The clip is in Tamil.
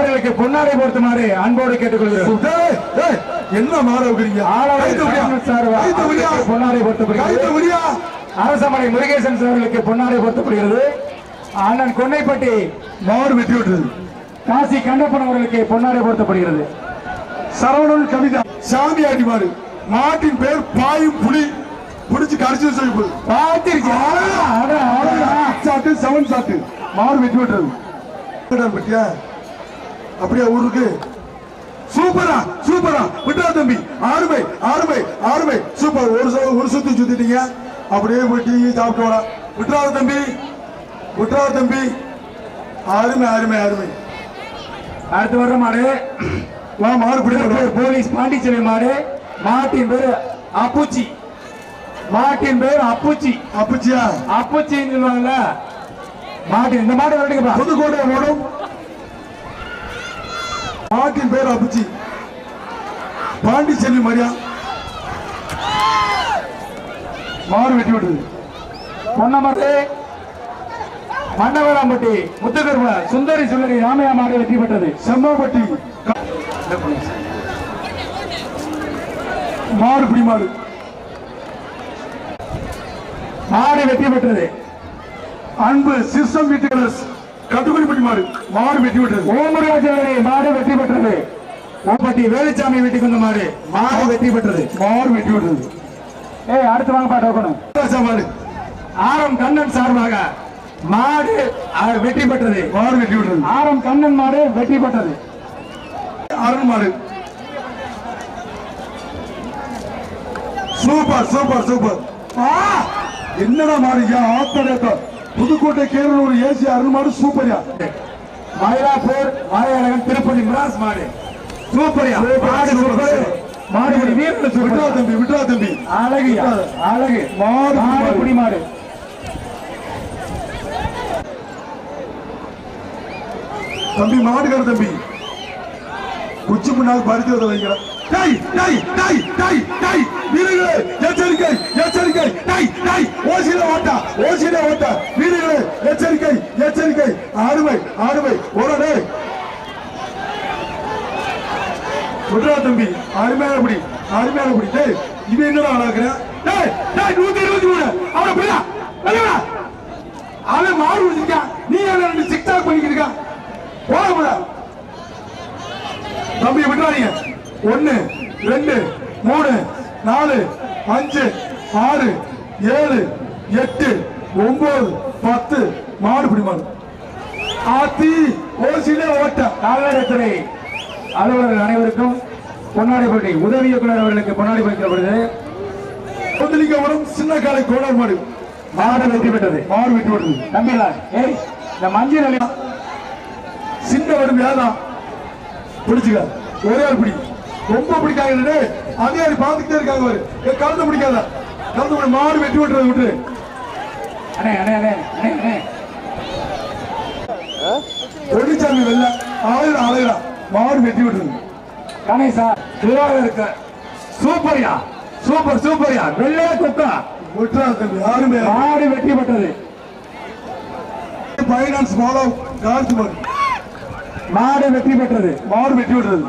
அவர்களுக்கு பொன்னாடை பொறுத்துமாறு அன்போடு கேட்டுக்கொள்கிறோம். என்ன மாற? அவர்களுக்கு பொன்னாடை விடியா? அரசமனை முருகேசன் அவர்களுக்கு பொன்னாடை பொறுத்தப்படுகிறது அண்ணன் கொன்னைப்பட்டி மாடு வெட்டி விட்டுறது காசி கண்டப்பன் அவர்களுக்கு பொன்னாடை பொருத்தப்படுகிறது. சரவணன் கவிதா. சாமி ஆடி மாடு மாட்டின் பேர் பாயும் புலி. பிடிச்சு கடிச்சு சொல்லி அட. சாட்டு செவன் சாட்டு மாடு வெட்டி விட்டுறது பட்டியா அப்படியா ஊருக்கு சூப்பரா சூப்பரா. விட்டா தம்பி. ஆறுமை ஆறுமை ஆறுமை. சூப்பர். ஒரு ஒரு சுத்தி சுத்திட்டீங்க. அப்படியே போய் டீ சாப்பிட்டு வரா விட்டுறாத தம்பி. விட்டுறாத தம்பி. அருமை அருமை அருமை அடுத்து வர்ற மாடு. வா மாடு பிடிக்க திருப்பூர் போலீஸ் பாண்டிச்சேரி மாடு. மாட்டின் பேரு அப்புச்சி. மாட்டின் பேரு அப்புச்சி. அப்பச்சியா? அப்புச்சின்னு சொல்லுவாங்கல்ல. மாட்டின் இந்த மாடு விரட்டுங்கப்பா புதுக்கோட்டை ஓடும் பாட்டின் பேர் அப்புச்சி பாண்டிச்செல்வி மரியா. மாறு வெட்டி விட்டது பொன்னமட்டு மன்னவராம்பட்டி முத்துகர்ம சுந்தரி சுந்தரி ராமையா மாடு வெற்றி பெற்றது. செம்மாப்பட்டி மாடு பிடி மாடு மாடு வெற்றி பெற்றது. அன்பு சிஸ்டம் வீட்டு கட்டுக்குடிப்பட்டி மாடு மாடு வெட்டி விட்டது. ஓமராஜவரை மாடு வெற்றி பெற்றது. ஓம்பட்டி வேலுச்சாமி வீட்டுக்கு வந்த மாடு மாடு வெற்றி பெற்றது. மாடு வெட்டி விட்டது. ஏய் அடுத்து டோக்கணும் ராஜா மாடு. ஆரம் கண்ணன் சார்பாக மாடு வெற்றி பெற்றது. மாடு வெட்டி விட்டது. ஆரம் கண்ணன் மாடு வெற்றி பெற்றது. அருண் மாடு. Super super super! என்னடா மாடு யா ஆத்தடேத்த புதுக்கோட்டை கேரளூர் ஏசி அருண் மாடு சூப்பர்யா. மயிலாப்பூர் மலையழகன் திருப்பதி மிராஸ் மாடு. சூப்பர்யா? சூப்பர், மாடு மாடு சூப்பர். தம்பி விட்ரா தம்பி. அழகுயா? அழகு. மாடு மாடு. குடி மாடு. தம்பி மாடுகார தம்பி. குச்சி முன்னாள் வர வைக்கிறேன் டை டை டை டை டை எச்சரிக்கை எச்சரிக்கை. டை டை ஓசில ஓட்டா ஓசில ஓட்டா. வீரர்களே எச்சரிக்கை எச்சரிக்கை. ஆறுமை ஆறுமை. உடனே சொல்றா தம்பி அருமையான பிடி அருமையான பிடி டேய் இது என்னடா ஆளாக்குற? டேய் டேய் நூத்தி இருபத்தி மூணு. அவனை புரியா வெளியடா அவன் மாடு பிடிச்சிருக்கான் நீ என்ன ரெண்டு சிக்ஸ் ஆக் பண்ணிக்கிட்டு இருக்கான் போட போட தம்பி விட்டுறாதீங்க. ஒன்னு ரெண்டு மூணு நாலு அஞ்சு ஆறு ஏழு எட்டு ஒன்பது பத்து மாடு பிடி மாடு ஆத்தி ஓசிலே ஓட்ட. கால்நடைத்துறை அலுவலர்கள் அனைவருக்கும் பொன்னாடிப்பட்டி உதவி இயக்குனர் அவர்களுக்கு பொன்னாடி வைக்கப்படுது கொந்தளிக்கவரம் சின்ன காலை கோடார் மாடு. மாடு வெற்றி பெற்றது. மாடு வெற்றி பெற்றது. தம்பிலா ஏய் இந்த மஞ்சள் அலி சின்ன வரும் வேதான் பிடிச்சுக்க. ஒரே ஆள் பிடி. ரொம்ப பிடிக்காங்க அதே ஆள் பார்த்துக்கிட்டே இருக்காங்க பாரு ஏ, பிடிக்காத. கலந்து பிடி. மாடு வெட்டி விட்டுறது விட்டு அண்ணே அண்ணே அண்ணே அண்ணே அண்ணே. தொழிற்சாமி வெள்ள அலையிடா அலையிடா மாடு வெட்டி விட்டுறது கணேசா திருவாரூருக்கு சூப்பர்யா. சூப்பர் சூப்பர்யா. வெள்ளை குக்கா. விட்டுறா தம்பி யாருமே மாடு வெற்றி பெற்றது பைனான்ஸ் மாலா கார்த்து மாடு. மாடு வெற்றி பெற்றது மாடு வெட்டி விட்டுறது